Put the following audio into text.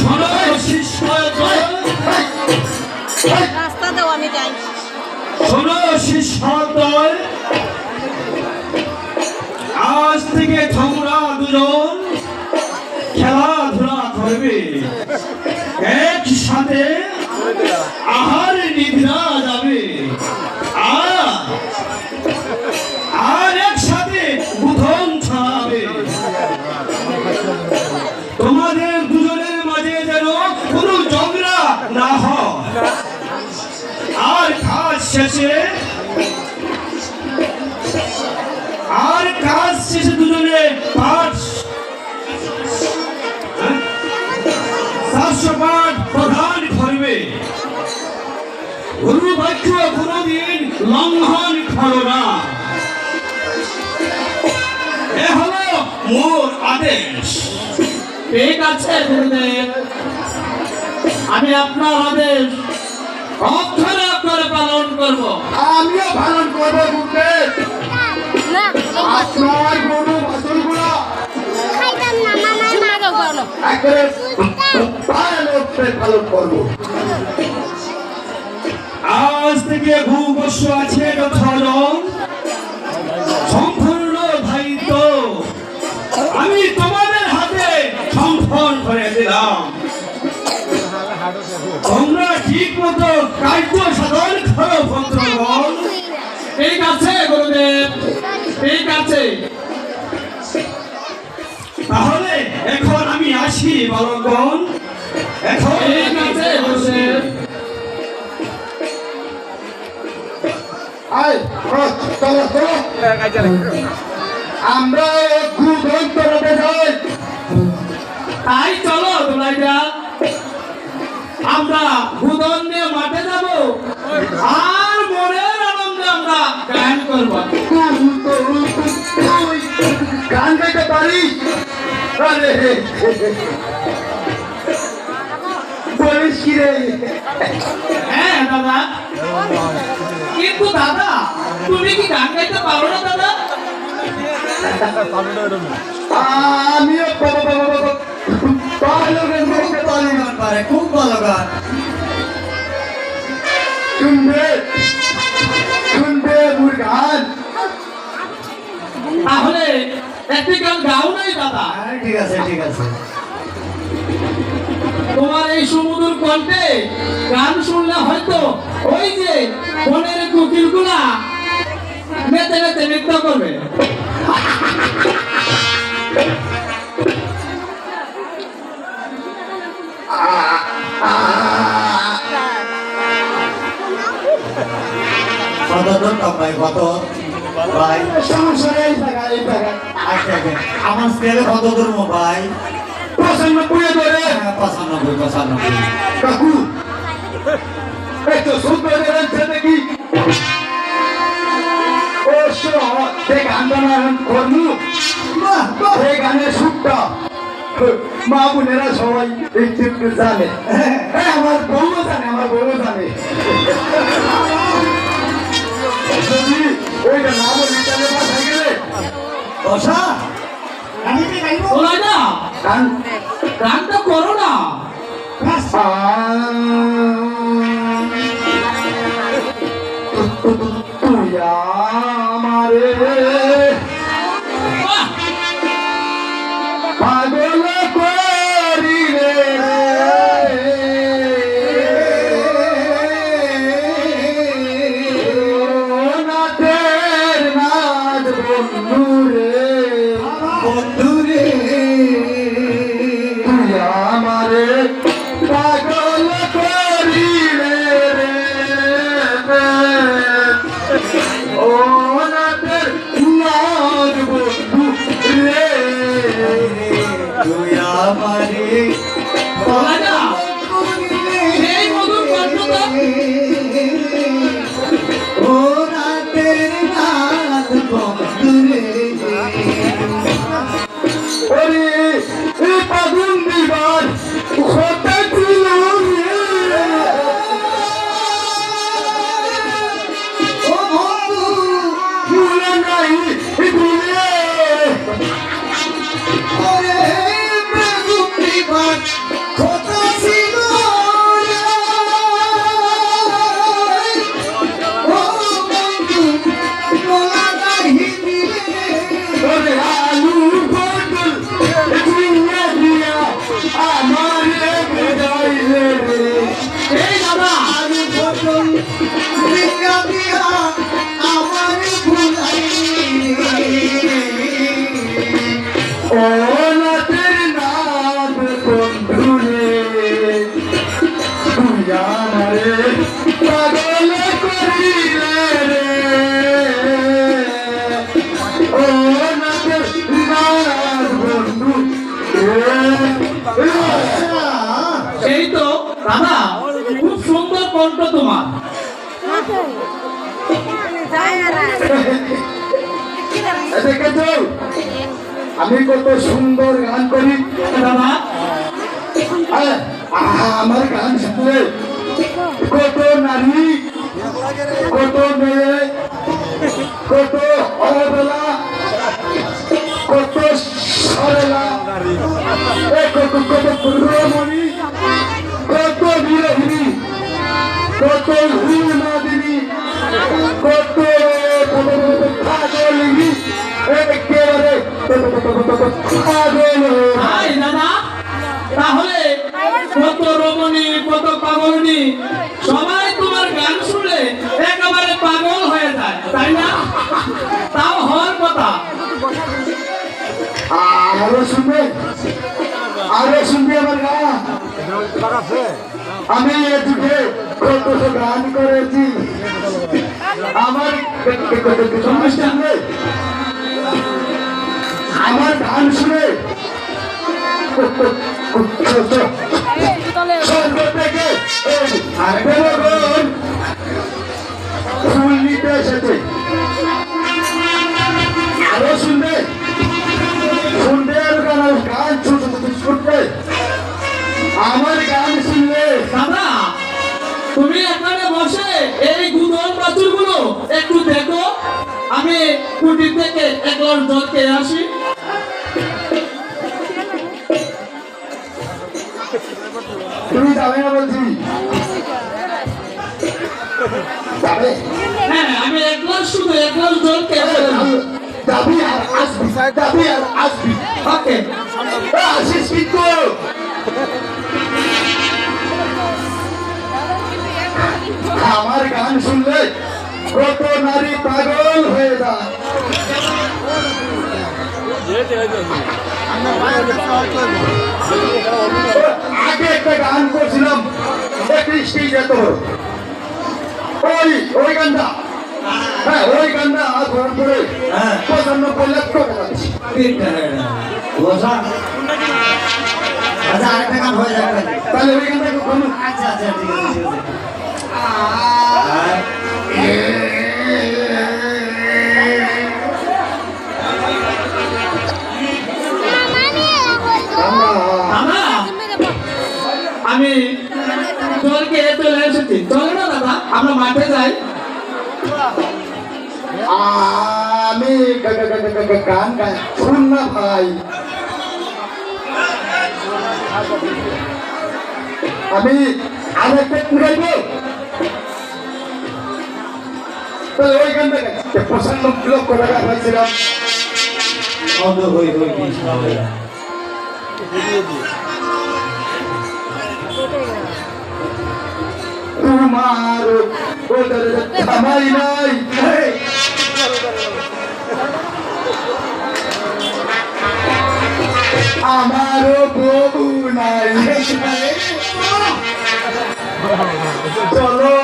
শোনো শিষ্য রাস্তা আমি যাই। শোনো শিষ্য দল আজ থেকে তোমরা দুজন খেলাধুলা করবে। একসাথে আহার শেষে আর কাজ শেষে দুজনে পাঠ। শাস্ত্র পাঠ প্রধান করবে। গুরু বাক্য কোনদিন লঙ্ঘন করো না। এ হলো মোর আদেশ। ঠিক আছে গুরুদেব। আমি আপনার আদেশ অক্ষরে অক্ষরে পালন করব। আমিও পালন করব গুরুদেব না আপনার গরু বাছুরগুলো পালন আজ থেকে ভূবর্ষ আছে সম্পূর্ণ দায়িত্ব। আমি তোমাদের হাতে সম্পন্ন করে দিলাম। তোমরা ঠিক মতো কার্য সাধন করো ভদ্রগণ ঠিক আছে গুরুদেব। ঠিক আছে। তাহলে এখন আমি আসি বালকগণ। এখন ঠিক আছে গুরুদেব। আয় চলো চলো। আমরা তাই চলো তোলাইটা আমরা ভূদন নিয়ে মাঠে যাব। আর মনের আনন্দে আমরা গান করব। গান গাইতে পারিস আরে। বলিস কি রে? হ্যাঁ দাদা। কিন্তু দাদা তুমি কি গান গাইতে পারো না দাদা? আমিও গাইতে পারি না পারে খুব ভালো গান। শুনবে? শুনবে মুর গান তাহলে একটি গান গাও নাই দাদা। ঠিক আছে ঠিক আছে। তোমার এই সুমধুর কণ্ঠে গান শুনলে হয়তো ওই যে বনের কুকিলগুলা মেতে মেতে নৃত্য করবে। ভাই কত? ভাই আচ্ছা আচ্ছা। আমার স্কেলে কত মো ভাই? করে ধরে। হ্যাঁ, পঁচানব্বই পঁচানব্বই। কাকু তো সুন্দর গানের সুরটা। মা বোনেরা সবাই একটু একটু জানে। হ্যাঁ। আমার বউ জানে আমার বউ জানে। ওলাই না। গান। গানটা করো না। তুই ஒரு সেই তো খুব সুন্দর কণ্ঠ তোমার। দেখেছ আমি কত সুন্দর গান করি। দাদা আমার গান শুনলে কত নারী, কত মেয়ে, কত অবলা কত সরলা কত কত রমণী কত বিরোহিনী কত হুমাদিনী কত তাহলে কত পাগলনি সবাই তোমার গান শুনলে একেবারে পাগল হয়ে যায় তাই না তাও হওয়ার কথা আরও শুনবে আরও শুনবে আমার গান আমি এ যুগে কত গান করেছি আমার সমাজ শুনবে আমার গান শুনে শুনবে? শুনবে শুনবে আমার গান শুনলে দাদা, তুমি এখানে বসে এই গুদল বাছুর একটু দেখো। আমি কুটি থেকে এক গ্লাস জল খেয়ে আসি। তুমি যাবে না বলছি। আমি এক গ্লাস শুধু এক গ্লাস জল খেয়ে আর আসবি যাবি আর আসবি। ওকে। আসিস কিন্তু। আমার গান শুনলে কত নারী পাগল হয়ে যায়। আগে একটা গান করছিলাম একটি যেত ওই ওই গানটা। হ্যাঁ ওই গানটা ধরার করে পঁচানব্বই লক্ষ টাকা দিচ্ছি। বসা আচ্ছা আরেকটা গান হয়ে যাবে তাহলে ওই গানটা কখনো আচ্ছা আচ্ছা ঠিক আছে আমি খেয়ে চলে এসেছি। চলো না দাদা আমরা মাঠে যাই। আমি গান গাই শুন না ভাই। আমি আর একটা গাইবো? তাহলে ওই গানটা হই হই তোমার ওদের থামাই নাই। আমার বউ নাই। চলো